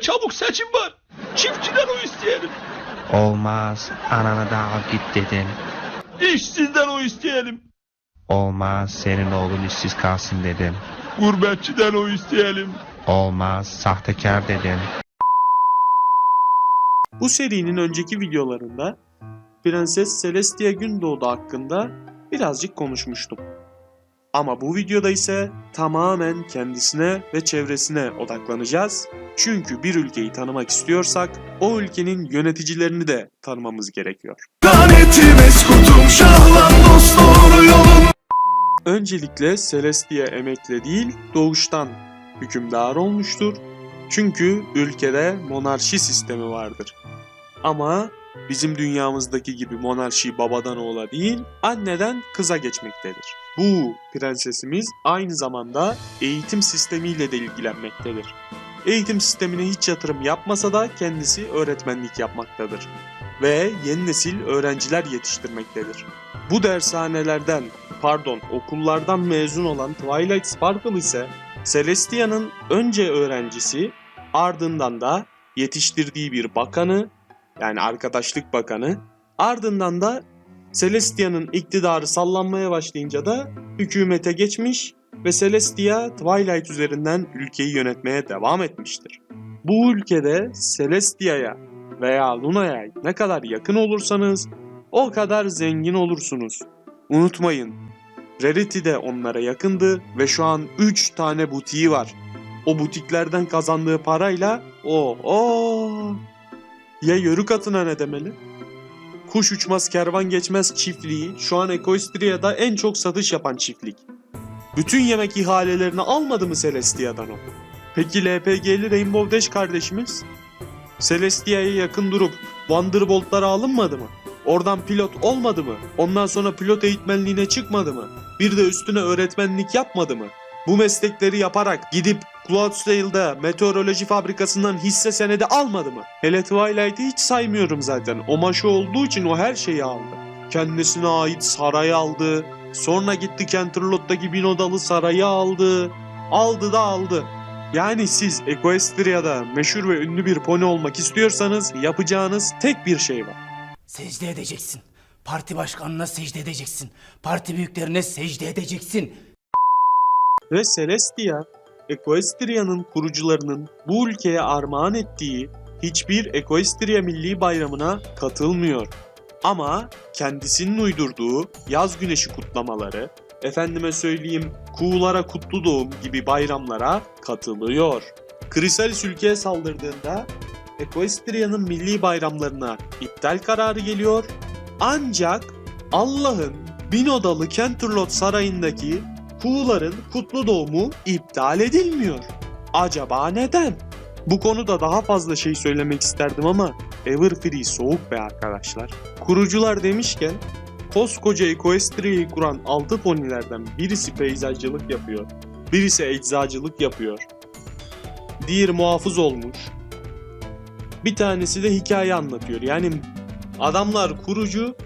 çabuk seçim var. Çiftçiden oy isteyelim. Olmaz. Ananı da al git dedim. İşsizden oy isteyelim. Olmaz. Senin oğlun işsiz kalsın dedim. Gurbetçiden oy isteyelim. Olmaz. Sahtekar dedim. Bu serinin önceki videolarında Prenses Celestia Gündoğdu hakkında birazcık konuşmuştum. Ama bu videoda ise tamamen kendisine ve çevresine odaklanacağız. Çünkü bir ülkeyi tanımak istiyorsak o ülkenin yöneticilerini de tanımamız gerekiyor. Öncelikle Celestia emekle değil doğuştan hükümdar olmuştur. Çünkü ülkede monarşi sistemi vardır. Ama bizim dünyamızdaki gibi monarşi babadan oğula değil, anneden kıza geçmektedir. Bu prensesimiz aynı zamanda eğitim sistemiyle de ilgilenmektedir. Eğitim sistemine hiç yatırım yapmasa da kendisi öğretmenlik yapmaktadır ve yeni nesil öğrenciler yetiştirmektedir. Bu dershanelerden, pardon okullardan mezun olan Twilight Sparkle ise Celestia'nın önce öğrencisi, ardından da yetiştirdiği bir bakanı, yani arkadaşlık bakanı, ardından da Celestia'nın iktidarı sallanmaya başlayınca da hükümete geçmiş ve Celestia Twilight üzerinden ülkeyi yönetmeye devam etmiştir. Bu ülkede Celestia'ya veya Luna'ya ne kadar yakın olursanız o kadar zengin olursunuz. Unutmayın, Rarity de onlara yakındı ve şu an 3 tane butiği var. O butiklerden kazandığı parayla o o ya yörük atına ne demeli? Kuş uçmaz kervan geçmez çiftliği şu an Equestria'da en çok satış yapan çiftlik. Bütün yemek ihalelerini almadı mı Celestia'dan o? Peki LPG'li Rainbow Dash kardeşimiz? Celestia'ya yakın durup Wonderbolt'lara alınmadı mı? Oradan pilot olmadı mı? Ondan sonra pilot eğitmenliğine çıkmadı mı? Bir de üstüne öğretmenlik yapmadı mı? Bu meslekleri yaparak gidip Cloudsdale'da meteoroloji fabrikasından hisse senedi almadı mı? Hele Twilight'i hiç saymıyorum zaten. O maşı olduğu için o her şeyi aldı. Kendisine ait sarayı aldı. Sonra gitti Canterlot'taki bin odalı sarayı aldı. Aldı da aldı. Yani siz Equestria'da meşhur ve ünlü bir pony olmak istiyorsanız yapacağınız tek bir şey var. Secde edeceksin. Parti başkanına secde edeceksin. Parti büyüklerine secde edeceksin. Ve Celestia, Equestria'nın kurucularının bu ülkeye armağan ettiği hiçbir Equestria Milli Bayramı'na katılmıyor. Ama kendisinin uydurduğu yaz güneşi kutlamaları, efendime söyleyeyim kuğulara kutlu doğum gibi bayramlara katılıyor. Chrysalis ülkeye saldırdığında Equestria'nın milli bayramlarına iptal kararı geliyor. Ancak Allah'ın bin odalı Canterlot sarayındaki Kuğuların kutlu doğumu iptal edilmiyor. Acaba neden? Bu konuda daha fazla şey söylemek isterdim ama Everfree soğuk be arkadaşlar. Kurucular demişken koskoca Equestria'yı kuran 6 ponilerden birisi peyzajcılık yapıyor. Birisi eczacılık yapıyor. Diğeri muhafız olmuş. Bir tanesi de hikaye anlatıyor. Yani adamlar kurucu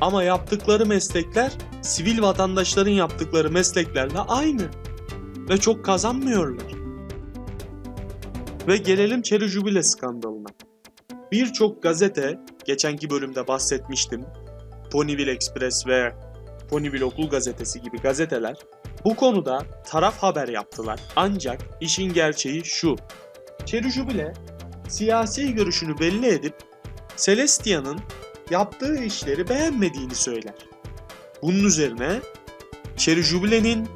ama yaptıkları meslekler sivil vatandaşların yaptıkları mesleklerle aynı. Ve çok kazanmıyorlar. Ve gelelim Çeri Jubile skandalına. Birçok gazete, geçenki bölümde bahsetmiştim, Ponyville Express ve Ponyville Okul Gazetesi gibi gazeteler bu konuda taraf haber yaptılar. Ancak işin gerçeği şu. Çeri Jubile siyasi görüşünü belli edip Celestia'nın yaptığı işleri beğenmediğini söyler. Bunun üzerine Cherry Jubilee'nin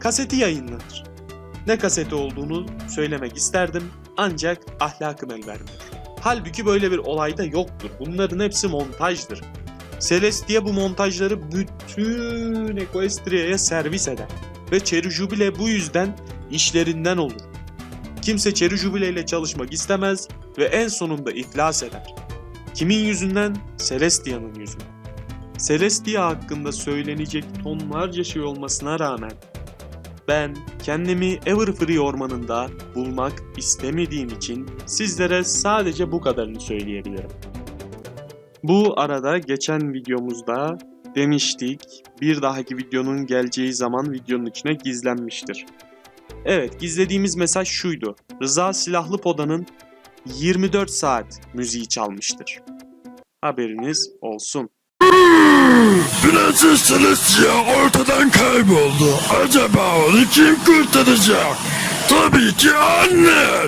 kaseti yayınlanır. Ne kaseti olduğunu söylemek isterdim ancak ahlakım el vermiyor. Halbuki böyle bir olay da yoktur. Bunların hepsi montajdır. Celestia bu montajları bütün Equestria'ya servis eder. Ve Cherry Jubile bu yüzden işlerinden olur. Kimse Cherry Jubile ile çalışmak istemez ve en sonunda iflas eder. Kimin yüzünden? Celestia'nın yüzünden. Celestia hakkında söylenecek tonlarca şey olmasına rağmen ben kendimi Everfree ormanında bulmak istemediğim için sizlere sadece bu kadarını söyleyebilirim. Bu arada geçen videomuzda demiştik bir dahaki videonun geleceği zaman videonun içine gizlenmiştir. Evet gizlediğimiz mesaj şuydu. Rıza Silahlı Poda'nın 24 saat müziği çalmıştır. Haberiniz olsun. Prenses Celestia ortadan kayboldu. Acaba onu kim kurtaracak? Tabii ki anne.